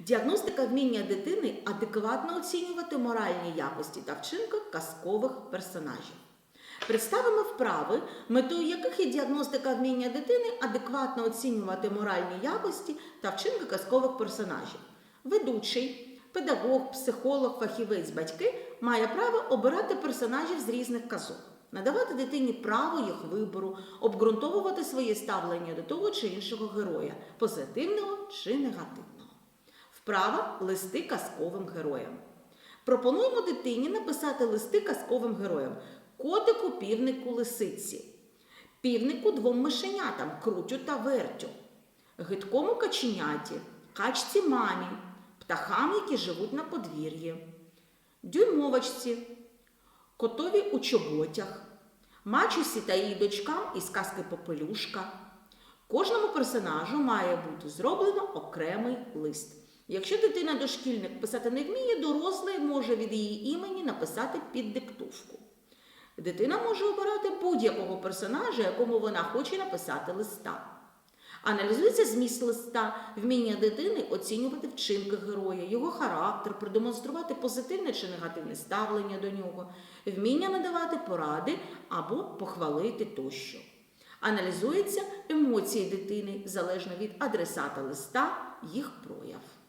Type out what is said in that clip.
Діагностика вміння дитини адекватно оцінювати моральні якості та вчинки казкових персонажів. Представимо вправи, метою яких є діагностика вміння дитини адекватно оцінювати моральні якості та вчинки казкових персонажів. Ведучий, педагог, психолог, фахівець, батьки має право обирати персонажів з різних казок, надавати дитині право їх вибору, обґрунтовувати своє ставлення до того чи іншого героя, позитивного чи негативного. Вправа листи казковим героям. Пропонуємо дитині написати листи казковим героям котику, півнику, лисиці, півнику двом мишенятам крутю та вертю, гидкому каченяті, качці мамі, птахам, які живуть на подвір'ї, дюймовочці, котові у чоботях, мачусі та її дочкам із казки Попелюшка. Кожному персонажу має бути зроблено окремий лист. Якщо дитина дошкільник писати не вміє, дорослий може від її імені написати під диктовку. Дитина може обирати будь-якого персонажа, якому вона хоче написати листа. Аналізується зміст листа, вміння дитини оцінювати вчинки героя, його характер, продемонструвати позитивне чи негативне ставлення до нього, вміння надавати поради або похвалити тощо. Аналізуються емоції дитини залежно від адресата листа, їх прояв.